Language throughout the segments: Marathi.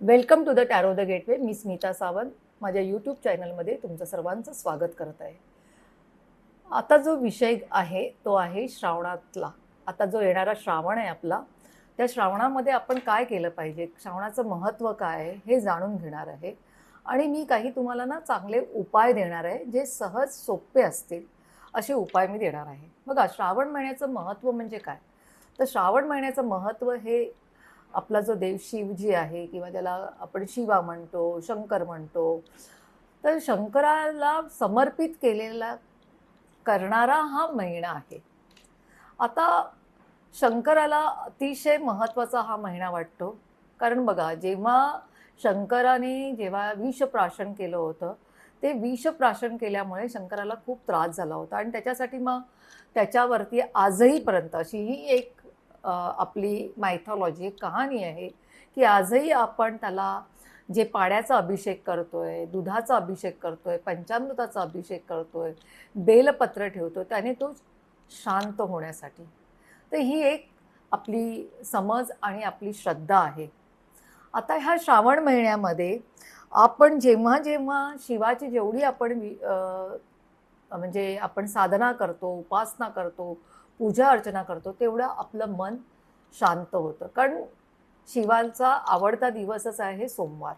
Welcome to the tarot the gateway. मी स्मिता सावंत. माझ्या यूट्यूब चॅनलमध्ये तुमचं सर्वांचं स्वागत करत आहे. आता जो विषय आहे तो आहे श्रावणातला. आता जो येणारा श्रावण आहे आपला त्या श्रावणामध्ये आपण काय केलं पाहिजे? श्रावणाचं महत्त्व काय आहे? हे जाणून घेणार आहे. आणि मी काही तुम्हाला ना चांगले उपाय देणार आहे जे सहज सोपे असतील असे उपाय मी देणार आहे. बघा श्रावण महिन्याचं महत्त्व म्हणजे काय? तर श्रावण महिन्याचं महत्त्व हे आपला जो देव शिवजी आहे किंवा त्याला आपण शिवा म्हणतो शंकर म्हणतो तर शंकराला समर्पित केलेला करणारा हा महिना आहे. आता शंकराला अतिशय महत्त्वाचा हा महिना वाटतो. कारण बघा जेव्हा शंकराने जेव्हा विषप्राशन केलं होतं ते विषप्राशन केल्यामुळे शंकराला खूप त्रास झाला होता. आणि त्याच्यासाठी मग त्याच्यावरती आजहीपर्यंत अशी ही एक आपली मायथॉलॉजी एक कहाणी आहे की आजही आपण त्याला जे पाण्याचा अभिषेक करतोय दुधाचा अभिषेक करतोय पंचामृताचा अभिषेक करतोय बेलपत्र ठेवतो त्याने तो शांत होण्यासाठी. तर ही एक आपली समज आणि आपली श्रद्धा आहे. आता ह्या श्रावण महिन्यामध्ये आपण जेव्हा जेव्हा शिवाची जेवढी आपण म्हणजे आपण साधना करतो उपासना करतो पूजा अर्चना करतो तेवढं आपलं मन शांत होतं. कारण शिवांचा आवडता दिवसच आहे सोमवार.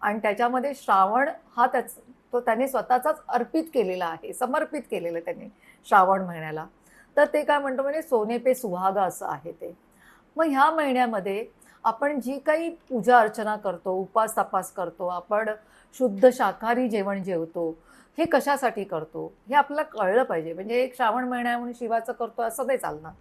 आणि त्याच्यामध्ये श्रावण हा त्याच तो त्याने स्वतःचाच अर्पित केलेला आहे समर्पित केलेलं त्याने श्रावण महिन्याला. तर ते काय म्हणतो म्हणजे सोने पे सुहागा असं आहे ते. मग ह्या महिन्यामध्ये आपण जी काही पूजा अर्चना करतो उपास तपास करतो आपण शुद्ध शाकाहारी जेवण जेवतो हे कशासाठी करतो? हे आपल्याला कळलं पाहिजे. म्हणजे एक श्रावण महिना म्हणून शिवाचं करतो असं नाही चालणार.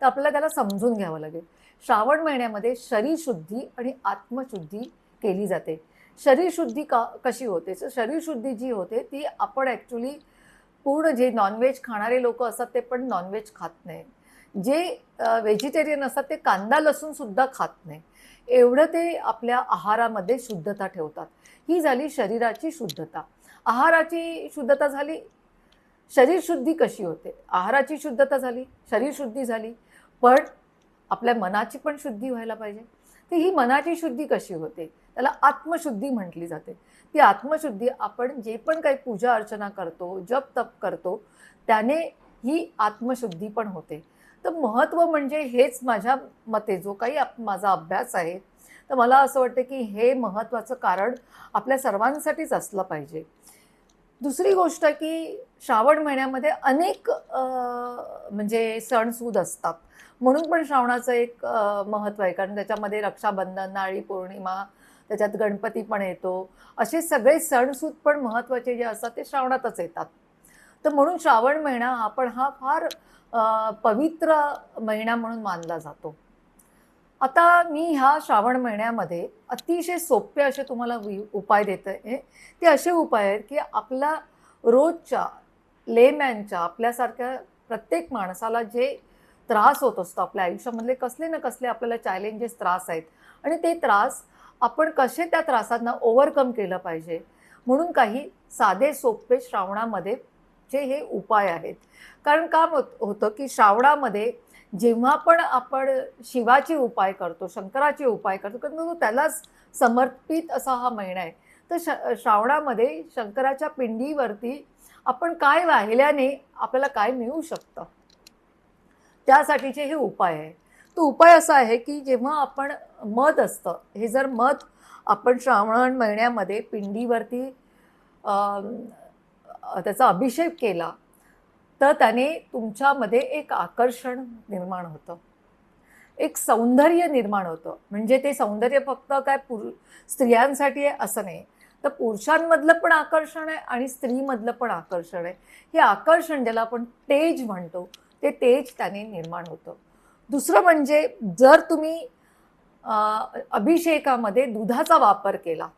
तर आपल्याला त्याला समजून घ्यावं लागेल. श्रावण महिन्यामध्ये शरीरशुद्धी आणि आत्मशुद्धी केली जाते. शरीरशुद्धी का कशी होते? तर शरीरशुद्धी जी होते ती आपण ॲक्च्युली पूर्ण जे नॉनव्हेज खाणारे लोक असतात ते पण नॉनव्हेज खात नाही. जे व्हेजिटेरियन असतात ते कांदा लसूणसुद्धा खात नाही. एवढं ते आपल्या आहारामध्ये शुद्धता ठेवतात. ही झाली शरीराची शुद्धता. आहाराची शुद्धता झाली. शरीरशुद्धी कशी होते? आहाराची शुद्धता झाली शरीरशुद्धी झाली पण आपल्या मनाची पण शुद्धी व्हायला पाहिजे. तर ही मनाची शुद्धी कशी होते? त्याला आत्मशुद्धी म्हटली जाते. ती आत्मशुद्धी आपण जे पण काही पूजा अर्चना करतो जप तप करतो त्याने ही आत्मशुद्धी पण होते. तर महत्त्व म्हणजे हेच माझ्या मते जो काही आप माझा अभ्यास आहे. तर मला असं वाटतं की हे महत्त्वाचं कारण आपल्या सर्वांसाठीच असलं पाहिजे. दुसरी गोष्ट की श्रावण महिन्यामध्ये अनेक म्हणजे सणसूद असतात. म्हणून पण श्रावणाचं एक महत्त्व आहे. कारण त्याच्यामध्ये रक्षाबंधन नाळी पौर्णिमा त्याच्यात गणपती पण येतो. असे सगळे सणसूद पण महत्त्वाचे जे असतात ते श्रावणातच येतात. तर म्हणून श्रावण महिना आपण हा फार पवित्र महिना म्हणून मानला जातो. आता मी ह्या श्रावण महिन्यामध्ये अतिशय सोपे असे तुम्हाला वि- उपाय देत आहे ते असे उपाय आहेत की आपला रोजच्या लेमॅनच्या आपल्यासारख्या प्रत्येक माणसाला जे त्रास होत असतो आपल्या आयुष्यामधले कसले ना कसले आपल्याला चॅलेंजेस त्रास आहेत. आणि ते त्रास आपण कसे त्या त्रासांना ओव्हरकम केलं पाहिजे? म्हणून काही साधे सोपे श्रावणामध्ये जे हे उपाय आहेत. कारण काम होत होतं की श्रावणामध्ये जेव्हा पण आपण शिवाचे उपाय करतो शंकराचे उपाय करतो कारण त्यालाच समर्पित असा हा महिना आहे. तर श श्रावणामध्ये शंकराच्या पिंडीवरती आपण काय वाहिल्याने आपल्याला काय मिळू शकतं? त्यासाठीचे हे उपाय आहे. तो उपाय असा आहे की जेव्हा आपण मध असतं हे जर मध आपण श्रावण महिन्यामध्ये पिंडीवरती त्याचा अभिषेक केला तर त्याने तुमच्यामध्ये एक आकर्षण निर्माण होतं. एक सौंदर्य निर्माण होतं. म्हणजे ते सौंदर्य फक्त काय पुरु स्त्रियांसाठी आहे असं नाही. तर पुरुषांमधलं पण आकर्षण आहे आणि स्त्रीमधलं पण आकर्षण आहे. हे आकर्षण ज्याला आपण तेज म्हणतो ते तेज त्याने निर्माण होतं. दुसरं म्हणजे जर तुम्ही अभिषेकामध्ये दुधाचा वापर केला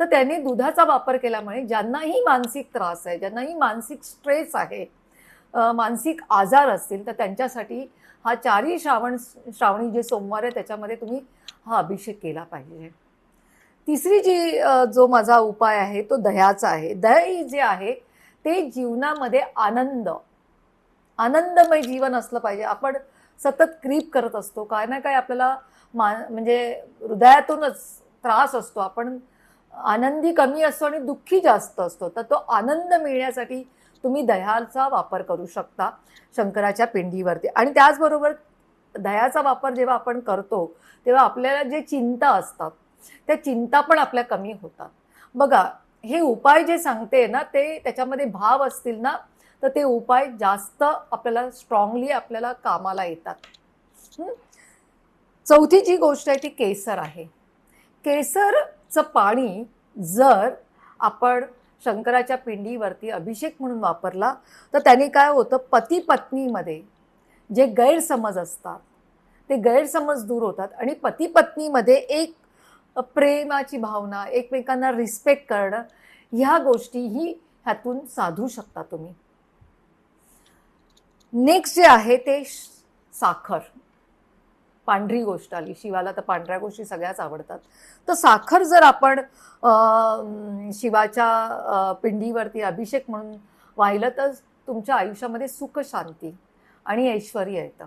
तर त्याने दुधाचा वापर केल्यामुळे ज्यांनाही मानसिक त्रास आहे ज्यांनाही मानसिक स्ट्रेस आहे मानसिक आजार असतील तर त्यांच्यासाठी हा चारही श्रावण श्रावणी जे सोमवार आहे त्याच्यामध्ये तुम्ही हा अभिषेक केला पाहिजे. तिसरी जी जो माझा उपाय आहे तो दह्याचा आहे. दही जे आहे ते जीवनामध्ये आनंद आनंदमय जीवन असलं पाहिजे. आपण सतत क्रीप करत असतो. काय ना काय आपल्याला मा म्हणजे हृदयातूनच त्रास असतो. आपण आनंदी कमी असतो आणि दुःखी जास्त असतो. तर तो आनंद मिळण्यासाठी तुम्ही दह्याचा वापर करू शकता शंकराच्या पिंडीवरती. आणि त्याचबरोबर दह्याचा वापर जेव्हा आपण करतो तेव्हा आपल्याला जे चिंता असतात त्या चिंता पण आपल्या कमी होतात. बघा हे उपाय जे सांगते ना ते त्याच्यामध्ये भाव असतील ना तर ते उपाय जास्त आपल्याला स्ट्रॉंगली आपल्याला कामाला येतात. चौथी जी गोष्ट आहे ती केसर आहे. केसरचं पाणी जर आपण शंकराच्या पिंडीवरती अभिषेक म्हणून वापरला तर त्याने काय होतं पती पत्नीमध्ये जे गैरसमज असतात ते गैरसमज दूर होतात आणि पती पत्नीमध्ये एक प्रेमाची भावना एकमेकांना रिस्पेक्ट करणं ह्या गोष्टीही ह्यातून साधू शकता तुम्ही. नेक्स्ट जे आहे ते साखर. पांढरी गोष्ट आली. शिवाला तर पांढऱ्या गोष्टी सगळ्याच आवडतात. तर साखर जर आपण शिवाच्या पिंडीवरती अभिषेक म्हणून वाहिलं तर तुमच्या आयुष्यामध्ये सुख शांती आणि ऐश्वर येतं.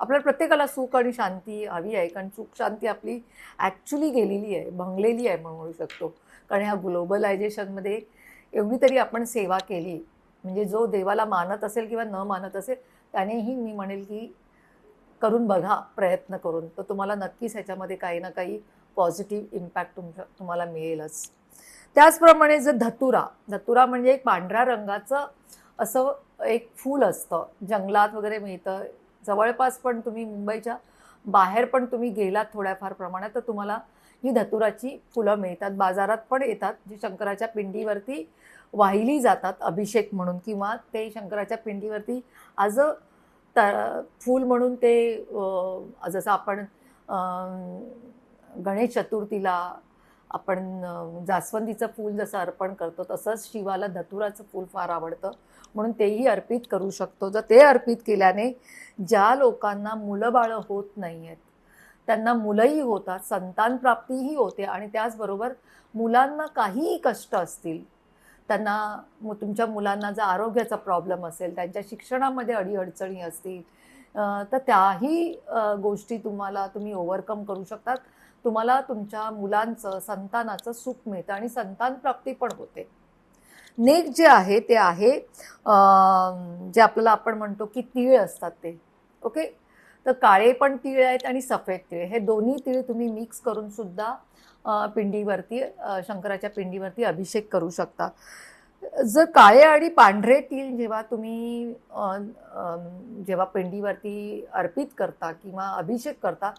आपल्याला प्रत्येकाला सुख आणि शांती हवी आहे. कारण सुख शांती आपली ॲक्च्युली गेलेली आहे. भंगलेली आहे म्हणू शकतो. कारण ह्या ग्लोबलायझेशनमध्ये एवढी तरी आपण सेवा केली. म्हणजे जो देवाला मानत असेल किंवा न मानत असेल त्यानेही मी म्हणेल की करून बघा प्रयत्न करून. तर तुम्हाला नक्कीच ह्याच्यामध्ये काही ना काही पॉझिटिव्ह इम्पॅक्ट तुमच्या तुम्हाला मिळेलच. त्याचप्रमाणे जर धतुरा धतुरा म्हणजे एक पांढऱ्या रंगाचं असं एक फूल असतं. जंगलात वगैरे मिळतं. जवळपास पण तुम्ही मुंबईच्या बाहेर पण तुम्ही गेलात थोड्याफार प्रमाणात तर तुम्हाला ही धतुराची फुलं मिळतात. बाजारात पण येतात जी शंकराच्या पिंडीवरती वाहिली जातात अभिषेक म्हणून किंवा ते शंकराच्या पिंडीवरती आज तर फूल म्हणून ते जसं आपण गणेश चतुर्थीला आपण जास्वंदीचं फूल जसं अर्पण करतो तसंच शिवाला धतुराचं फूल फार आवडतं. म्हणून तेही अर्पित करू शकतो. जर ते अर्पित केल्याने ज्या लोकांना मुलं बाळं होत नाही आहेत त्यांना मुलंही होतात संतान प्राप्तीही होते आणि त्याचबरोबर मुलांना काहीही कष्ट असतील त्यांना मु तुमच्या मुलांना जर आरोग्याचा प्रॉब्लेम असेल त्यांच्या शिक्षणामध्ये अडीअडचणी असतील तर त्याही गोष्टी तुम्हाला तुम्ही ओव्हरकम करू शकतात. तुम्हाला तुमच्या मुलांचं संतानाचं सुख मिळतं आणि संतान प्राप्ती पण होते. नेक्स्ट जे आहे ते आहे जे आपल्याला आपण म्हणतो की तीळ असतात ते. ओके तर काळे पण तीळ आहेत आणि सफेद तीळ. हे दोन्ही तीळ तुम्ही मिक्स करून सुद्धा पिंडीवरती शंकराच्या पिंडीवरती अभिषेक करू शकता. जर काळे आणि पांढरे तीळ जेव्हा तुम्ही जेव्हा पिंडीवरती अर्पित करता किंवा अभिषेक करता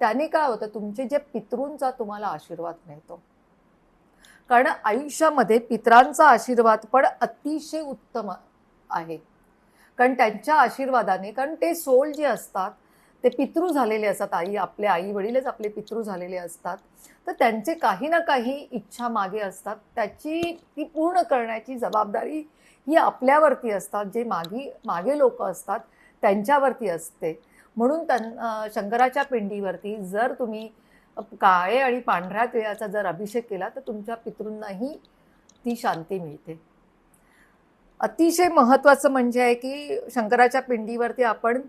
त्याने काय होतं तुमचे जे पितृंचा तुम्हाला आशीर्वाद मिळतो. कारण आयुष्यामध्ये पितरांचा आशीर्वाद पण अतिशय उत्तम आहे. कारण त्यांच्या आशीर्वादाने कारण ते सोल जे असतात ते पितृ झालेले असतात. आई आपले आई वडीलच आपले पितृ झालेले असतात. तर त्यांचे काही ना काही इच्छा मागे असतात. त्याची ती पूर्ण करण्याची जबाबदारी ही आपल्यावरती असतात. जे मागी मागे लोक असतात त्यांच्यावरती असते. म्हणून त्यां शंकराच्या पिंडीवरती जर तुम्ही काळे आणि पांढऱ्या तिळाचा जर अभिषेक केला तर तुमच्या पितृंनाही ती शांती मिळते. अतिशय महत्त्वाचं म्हणजे आहे की शंकराच्या पिंडीवरती आपण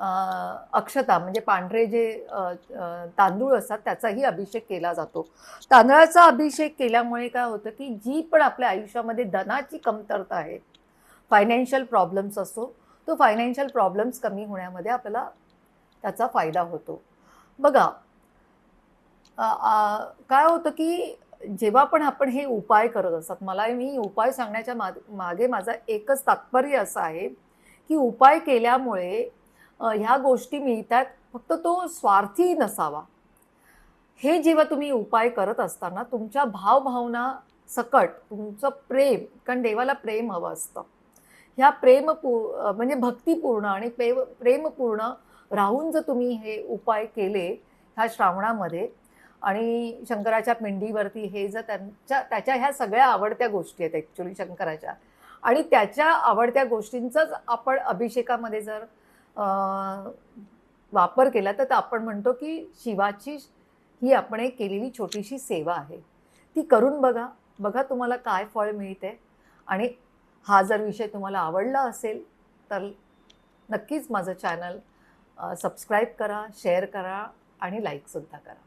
अक्षता म्हणजे पांढरे जे तांदूळ असतात त्याचाही अभिषेक केला जातो. तांदळाचा अभिषेक केल्यामुळे काय होतं की जी पण आपल्या आयुष्यामध्ये धनाची कमतरता आहे फायनान्शियल प्रॉब्लेम्स असतो तो फायनान्शियल प्रॉब्लेम्स कमी होण्यामध्ये आपल्याला त्याचा फायदा होतो. बघा काय होतं की जेव्हा पण आपण हे उपाय करत असतात मला मी उपाय सांगण्याच्या मा मागे माझा एकच तात्पर्य असं आहे की उपाय केल्यामुळे ह्या गोष्टी मिळतात. फक्त तो स्वार्थी नसावा. हे जेव्हा तुम्ही उपाय करत असताना तुमच्या भावभावना सकट तुमचं प्रेम कारण देवाला प्रेम हवं असतं. ह्या प्रेम पू म्हणजे भक्तिपूर्ण आणि प्रेम प्रेमपूर्ण राहून जर तुम्ही हे उपाय केले ह्या श्रावणामध्ये आणि शंकराच्या पिंडीवरती हे जर त्यांच्या त्याच्या ह्या सगळ्या आवडत्या गोष्टी आहेत ॲक्च्युली शंकराच्या. आणि त्याच्या आवडत्या गोष्टींचाच आपण अभिषेकामध्ये जर वापर केला तर आपण म्हणतो की शिवाची ही आपण एक केलेली छोटीशी सेवा आहे. ती करून बघा. बघा तुम्हाला काय फळ मिळते. आणि हा जर विषय तुम्हाला आवडला असेल तर नक्कीच माझं चॅनल सबस्क्राईब करा शेअर करा आणि लाईकसुद्धा करा.